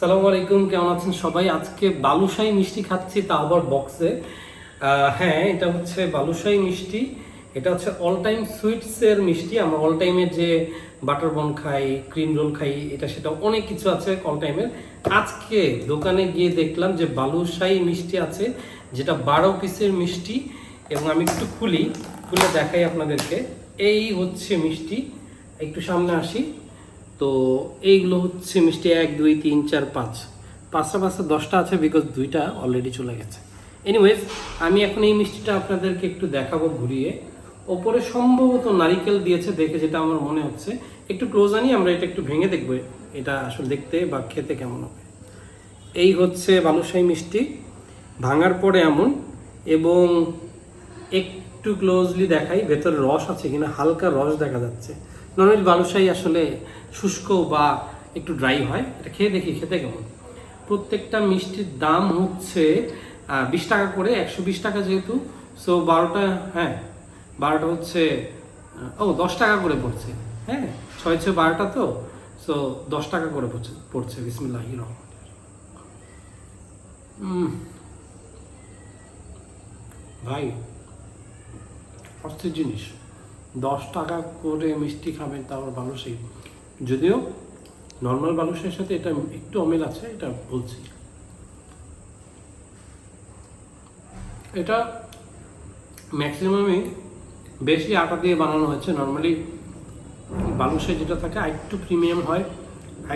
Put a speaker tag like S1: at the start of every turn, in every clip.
S1: সালামু আলাইকুম, কেমন আছেন সবাই? আজকে বালুশাহী মিষ্টি খাচ্ছি, তা আবার বক্সে হ্যাঁ এটা হচ্ছে বালুশাহী মিষ্টি। এটা হচ্ছে অল টাইম সুইটসের মিষ্টি। আমরা অল টাইমের যে বাটার বন খাই ক্রিম রোল খাই, এটা সেটা অনেক কিছু আছে অল টাইমের আজকে দোকানে গিয়ে দেখলাম যে বালুশাহী মিষ্টি আছে, যেটা বারো পিসের মিষ্টি। এবং আমি একটু খুলি, খুলে দেখাই আপনাদেরকে। এই হচ্ছে মিষ্টি। একটু সামনে আসি। তো এইগুলো হচ্ছে মিষ্টি এক, দুই, তিন, চার, পাঁচ। পাঁচটা পাঁচটা দশটা আছে বিকজ দুইটা অলরেডি চলে গেছে। এনিওয়েজ আমি এখন এই মিষ্টিটা আপনাদেরকে একটু দেখাবো ঘুরিয়ে। ওপরে সম্ভবত নারিকেল দিয়েছে দেখে যেটা আমার মনে হচ্ছে। একটু ক্লোজ আনি, আমরা এটা একটু ভেঙে দেখব এটা আসলে দেখতে বা খেতে কেমন হবে। এই হচ্ছে বালুশাহী মিষ্টি। ভাঙার পরে এমন এবং একটু ক্লোজলি দেখাই, ভেতরে রস আছে কিনা, হালকা রস দেখা যাচ্ছে। নর্মালি বালুশাহী আসলে শুষ্ক বা একটু ড্রাই হয়। এটা খেয়ে দেখি, খেতে কেমন? প্রত্যেকটা মিষ্টির দাম হচ্ছে বিশ টাকা করে, একশো বিশ টাকা যেহেতু সো বারোটা হ্যাঁ বারোটা হচ্ছে ও, দশ টাকা করে পড়ছে। হ্যাঁ ছয় ছয় বারোটা তো সো দশ টাকা করে পড়ছে পড়ছে বিসমিল্লাহ ভাই, অস্থির জিনিস। দশ টাকা করে মিষ্টি খাবেন তারপর বালুশাহী যদিও নর্মাল বালুশাহির সাথে এটা একটু অমিল আছে, এটা বলছি। এটা ম্যাক্সিমামই বেশি আটা দিয়ে বানানো হয়েছে। নর্মালি বালুশাহী যেটা থাকে একটু প্রিমিয়াম হয়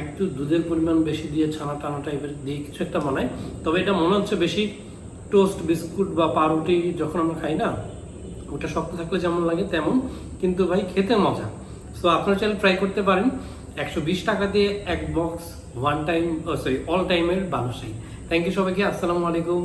S1: একটু দুধের পরিমাণ বেশি দিয়ে ছানা টানা টাইপের দিয়ে কিছু একটা বানায়। তবে এটা মনে হচ্ছে বেশি টোস্ট বিস্কুট বা পাউরুটি যখন আমরা খাই না ওটা শক্ত থাকলে যেমন লাগে তেমন, কিন্তু ভাই খেতে মজা। সো আপনারা চাইলে ট্রাই করতে পারেন। একশো বিশ টাকা দিয়ে এক box one time sorry all টাইমের বালুশাই থ্যাংক ইউ সবাইকে, আসসালামু আলাইকুম।